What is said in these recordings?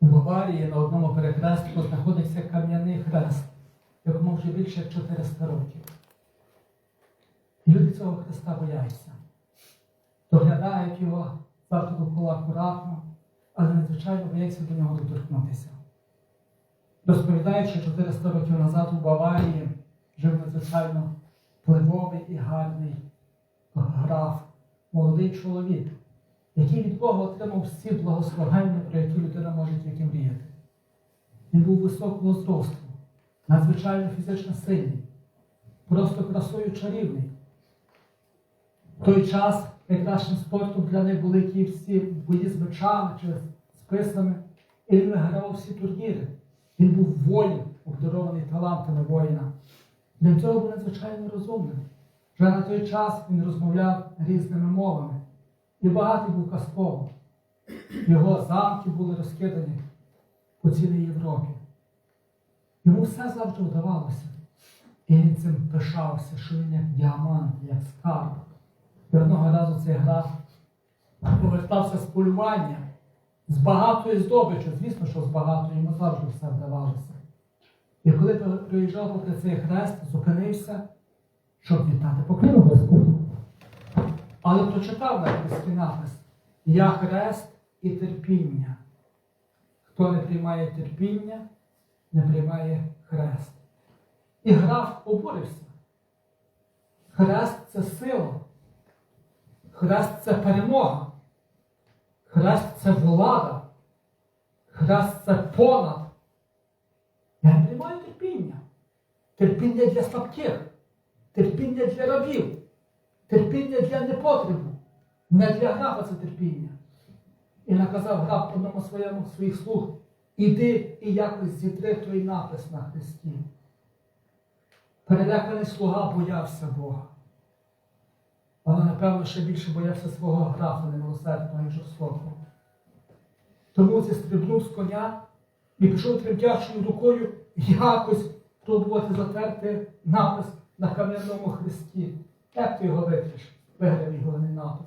У Баварії на одному перехрестку знаходиться кам'яний хрест, якому вже більше 400 років. Люди цього хреста бояться. Доглядають його завжди довкола акуратно, але надзвичайно бояться до нього доторкнутися. Розповідають, що 400 років назад у Баварії жив надзвичайно впливовий і гарний граф, молодий чоловік, який від Бога отримав всі благословення, про які людина може тільки мріяти. Він був високого зросту, надзвичайно фізично сильний, просто красою чарівний. В той час найкращим спортом для них були ті всі бої з мечами чи списами, і він вигравав всі турніри. Він був воїн, обдарований талантами воїна. Для цього був надзвичайно розумним. Вже на той час він розмовляв різними мовами і багатий був казково. Його замки були розкидані по цілій Європі. Йому все завжди вдавалося. І він цим пишався, що він як діамант, як скарб. І одного разу цей граф повертався з полювання з багатою здобичю. Звісно, що з багатою йому завжди все вдавалося. І коли проїжджав попри цей хрест, зупинився, щоб вітати поклину Господу. Але прочитав хресті напис Я хрест і терпіння. Хто не приймає терпіння, не приймає хрест. І граф обурився. Хрест це сила. Хрест це перемога. Хрест це влада. Хрест це понад. Я не приймаю терпіння. Терпіння для слабких, терпіння для рабів, терпіння для непотребу. Не для графа це терпіння. І наказав граф одному своєму своїх слуг, іди і якось зітри той напис на Христі. Переляканий слуга боявся Бога. Але, напевно, ще більше боявся свого графа немилосердного і жорстокого. Тому зістрибнув з коня і пішов тремтячою рукою якось пробувати затерти напис на кам'яному хресті. Як ти його витриш? Виграв його не напис.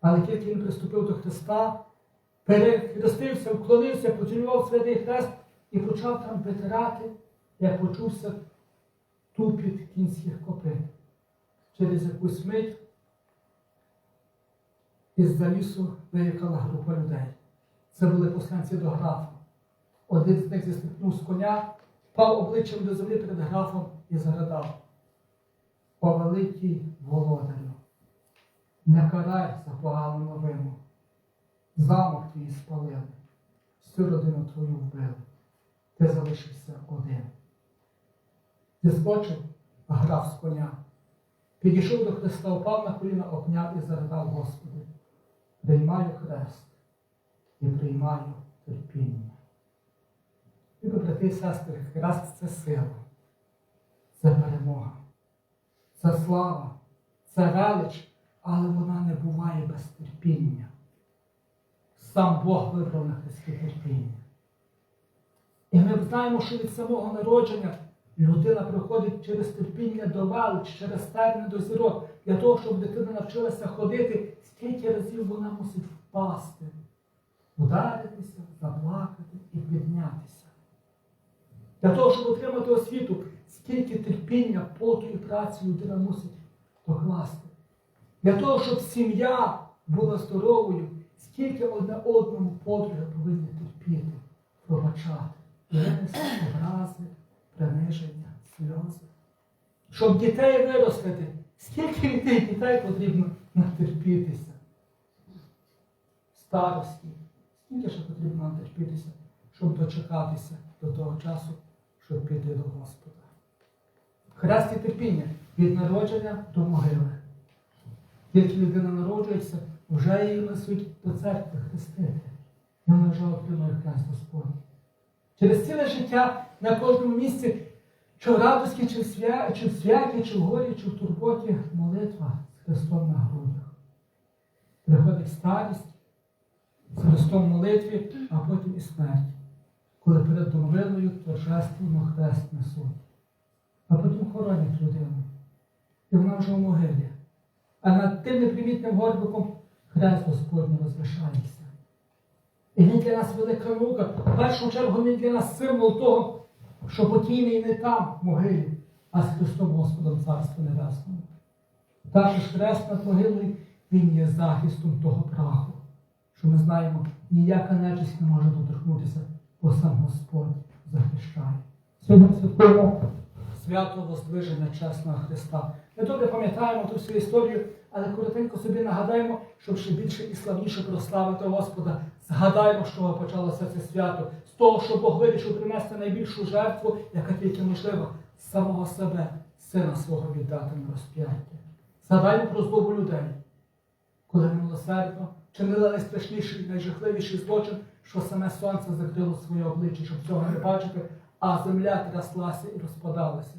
Але тільки він приступив до Христа, перехрестився, вклонився, поцілював святий хрест і почав там витирати, як почувся тупіт кінських копит. Через якусь мить із-за лісу виїхала група людей. Це були посланці до графа. Один з них зістрипнув з коня, впав обличчям до землі перед графом і загадав. О великий володарю, не карай за погану новину. Замок твій спалили, всю родину твою вбили. Ти залишився один. Зіскочив граф з коня. Підійшов до Христа, упав на коліна, обняв і заридав Господи. Приймаю хрест і приймаю терпіння. Любі брати і сестри, хрест це сила, це перемога, це слава, це велич, але вона не буває без терпіння. Сам Бог вибрав на хресті терпіння. І ми знаємо, що від самого народження людина проходить через терпіння до велич, через терни до зірок, для того, щоб дитина навчилася ходити, скільки разів вона мусить впасти, ударитися, заплакати і піднятися. Для того, щоб отримати освіту, скільки терпіння, поту і праці людина мусить докласти. Для того, щоб сім'я була здоровою, скільки одне одному подруги повинні терпіти, пробачати, винести образи, приниження, сльози. Щоб дітей виростити, скільки від дітей потрібно натерпітися. Старості, скільки ще потрібно натерпітися, щоб дочекатися до того часу, щоб піти до Господа. Хрест і терпіння від народження до могили. Тільки людина народжується, вже її несуть до церкви хрестити. Вона вже отримує хрест Господь. Через ціле життя на кожному місці, чи в радості, чи в, свя... чи в святі, чи в горі, чи в турботі, молитва з Христом на грудях. Приходить старість з Христом молитві, а потім і смерть, коли перед домовиною торжественно хрест несуть. А потім хоронять людину. І вона вже в могилі. А над тим непримітним горбиком хрест Господній розвишається. І він для нас велика наука. В першу чергу він для нас символ того, що покійний не там, в могилі, а з Христом Господом Царства Небесному. Також хрест над могилою він є захистом того праху, що ми знаємо, ніяка нечисть не може доторкнутися, бо сам Господь захищає. Сьогодні святкуємо свято Воздвиження Чесного Христа. Ми добре пам'ятаємо ту всю історію, але коротенько собі нагадаємо, щоб ще більше і славніше прославити Господа. Згадаємо, чого почалося це свято, з того, що Бог вирішив принести найбільшу жертву, яка тільки можлива, самого себе, сина свого віддати на розп'яття. Згадаймо про злобу людей, коли немилосердно чинили найстрашніший, найжахливіший злочин, що саме сонце закрило своє обличчя, щоб цього не бачити, а земля тряслася і розпадалася.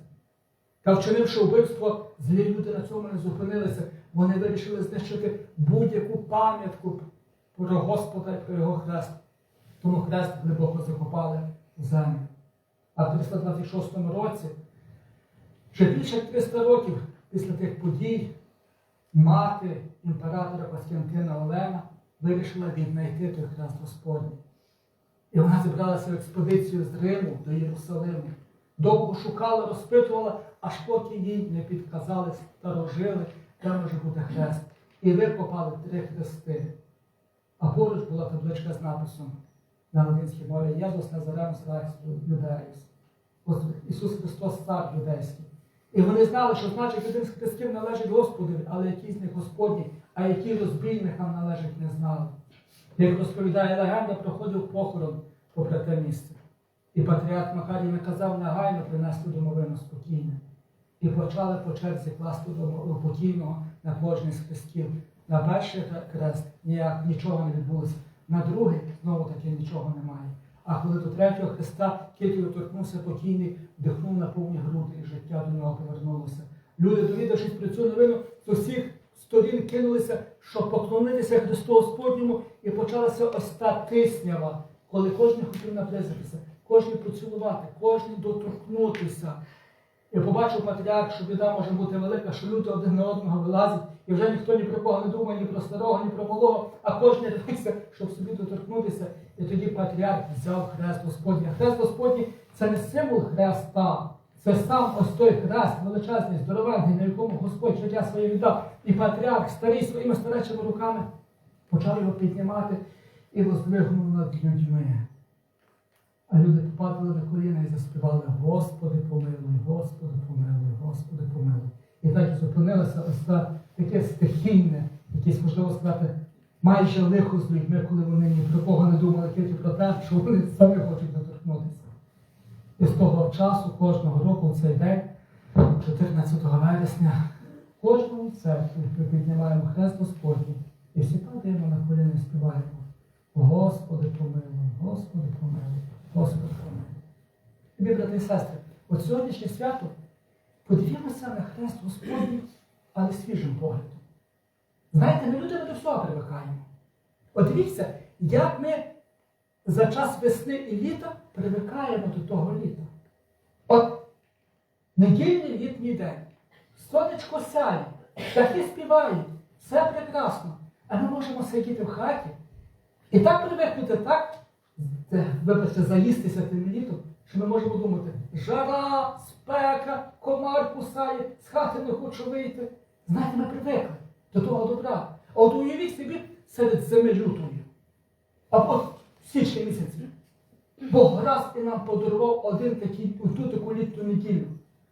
Та вчинивши вбивство, злі люди на цьому не зупинилися. Вони вирішили знищити будь-яку пам'ятку про Господа і про його хрест. Тому хрест глибоко закопали в землю. А в 326 році, ще більше 300 років після тих подій, мати імператора Костянтина Олена вирішила віднайти той хрест Господній. І вона зібралася в експедицію з Риму до Єрусалиму. Довго шукала, розпитувала, аж поки їй не підказали старожили, де може бути хрест. І викопали три хрести. А поруч була табличка з написом на латинській мові Єзус Назарем Рекс Юдеїс. Ісус Христос Цар Юдейський. І вони знали, що значить один з хрестів належить Господові, але який з них Господній, а який розбійникам належить, не знали. Як розповідає легенда, проходив похорон попри те місце. І патріарх Макарій наказав негайно принести домовину спокійне. І почали по черзі класти до покійного на кожний з хрестів. На перший хрест ніяк нічого не відбулося, на другий знову таки нічого немає. А коли до третього хреста тільки доторкнувся покійний, вдихнув на повні груди, і життя до нього повернулося. Люди, довідавшись про цю новину, з усіх сторін кинулися, щоб поклонитися Христу Господньому, і почалася ось та тиснява, коли кожен хотів наблизитися, кожен поцілувати, кожен доторкнутися. І побачив патріарх, що біда може бути велика, що люди один на одного вилазять, і вже ніхто ні про кого не думає, ні про старого, ні про малого, а кожен рветься, щоб собі доторкнутися. І тоді патріарх взяв хрест Господній. А хрест Господній це не символ хреста, це сам ось той хрест, величезний, здоровенний, на якому Господь життя своє віддав. І патріарх, старий своїми старечими руками, почав його піднімати і воздвигнув над людьми. А люди попадали на коліна і заспівали Господи помилуй, Господи помилуй, Господи помилуй. І так і зупинилося ось та таке стихійне, якесь, можливо сказати, майже лихо з людьми, коли вони ні про кого не думали, тільки про те, що вони самі хочуть доторкнутися. І з того часу, кожного року в цей день, 14 вересня, кожному церкві ми піднімаємо хрест Господній і всі падаємо на коліна і співаємо. Господи помилуй, Господи помилуй, Господи помилуй. Тобі, брати і сестри, от сьогоднішнє свято подивімося на хрест Господній, але свіжим поглядом. Знаєте, ми люди до всього привикаємо. От дивіться, як ми за час весни і літа привикаємо до того літа. От недільний літній день, сонечко сяє, птахи співають, все прекрасно. А ми можемо сидіти в хаті і так привикнути, так, вибачте, заїстися тим літом, що ми можемо думати, жара, спека, комар кусає, з хати не хочу вийти. Знаєте, ми привикли до того добра. А от уявіть собі серед зими лютої. А от січні місяці. Бог раз і нам подарував один такий таку літню неділю.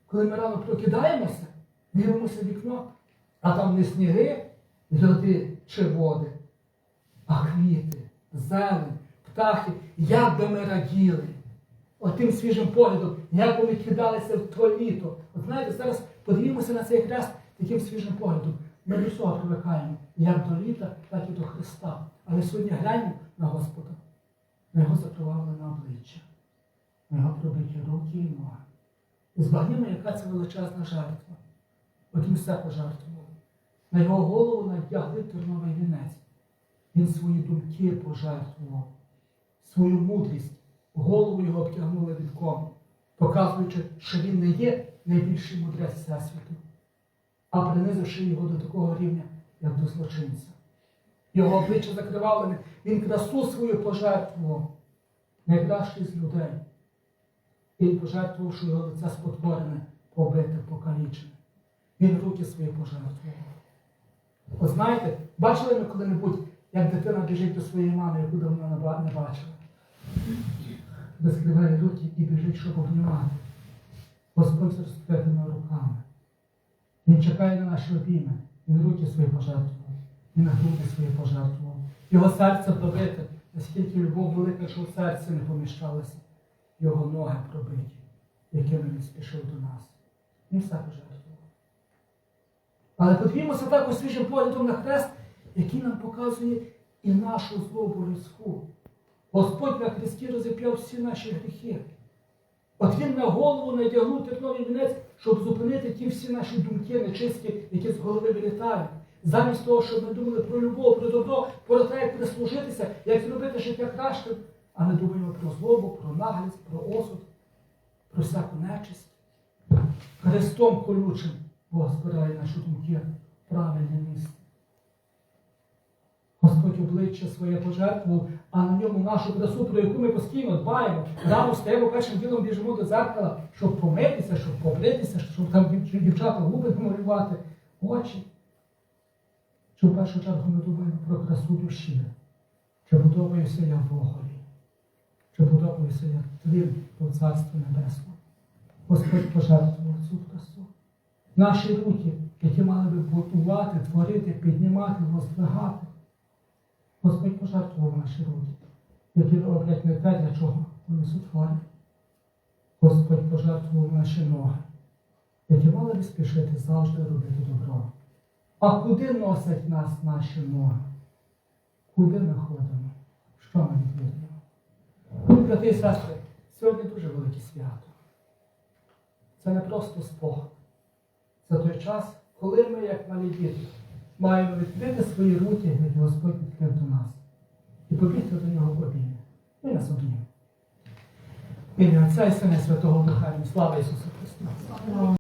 Коли ми рано прокидаємося, дивимося вікно, а там не сніги, льоди чи води, а квіти, зелень, птахи, як би ми раділи. Отим свіжим поглядом, як би ми кидалися в то літо. От знаєте, зараз подивімося на цей хрест таким свіжим поглядом. Ми до всього привикаємо, як до літа, так і до Христа. Але сьогодні гляньмо на Господа, на його закривавлене обличчя, на його пробиті руки і ноги. І збагнімо, яка це величезна жертва. От все пожертвував. На його голову надягли терновий вінець. Він свої думки пожертвував, свою мудрість, голову його обтягнули вітком, показуючи, що він не є найбільший мудрець Всесвіту, а принизивши його до такого рівня, як до злочинця. Його обличчя закривавлене, він красу свою пожертвував. Найкращий з людей. Він пожертвував, що його лице спотворене, побите, покалічене. Він руки свої пожертвував. От знаєте, бачили ми коли-небудь, як дитина біжить до своєї мами, яку давно не бачила. Розкриває руки і біжить, щоб обнімати. Господь розкритими руками. Він чекає на наші обійми. Він руки свої пожертвував. Він груди свої пожертвував. Його серце пробите, наскільки любов велика, що в серці не поміщалося. Його ноги пробиті, якими він спішив до нас. Він все пожертвував. Але подивімося також свіжим поглядом на хрест, який нам показує і нашу злобу людську. Господь на хресті розіп'яв всі наші гріхи. От він на голову надягнув терновий вінець, щоб зупинити ті всі наші думки нечисті, які з голови вилітають. Замість того, щоб ми думали про любов, про добро, про те, як прислужитися, як зробити життя кращим, а ми думаємо про злобу, про наглість, про осуд, про всяку нечисть. Христом колючим Збирає наші думки правильне місце. Господь обличчя своє пожертвував, а на ньому нашу красу, про яку ми постійно дбаємо. Рано встаємо першим ділом біжимо до зеркала, щоб помитися, щоб побритися, щоб там дівчата губи намалювати, очі. Чи в першу чергу ми думаємо про красу душі? Чи подобаюся я Богові? Чи подобаюся я Твім по Царству Небесному? Господь пожертвував цю красу. Наші руки, які мали би будувати, творити, піднімати, воздвигати. Господь пожертвував наші руки, які роблять не те, для чого вони сотворені. Господь пожертвував наші ноги, які мали би спішити завжди робити добро. А куди носять нас наші ноги? Куди ми ходимо? Що ми відвідуємо? Брати і сестри, сьогодні дуже велике свято. Це не просто спогад. Це той час, коли ми, як малі діти, маємо відкрити свої руки, як Господь відкрив до нас, і побігти до нього в обійми. Ми нас обійми. Ім'я Отця і Сина Святого Духа. Слава Ісусу Христу!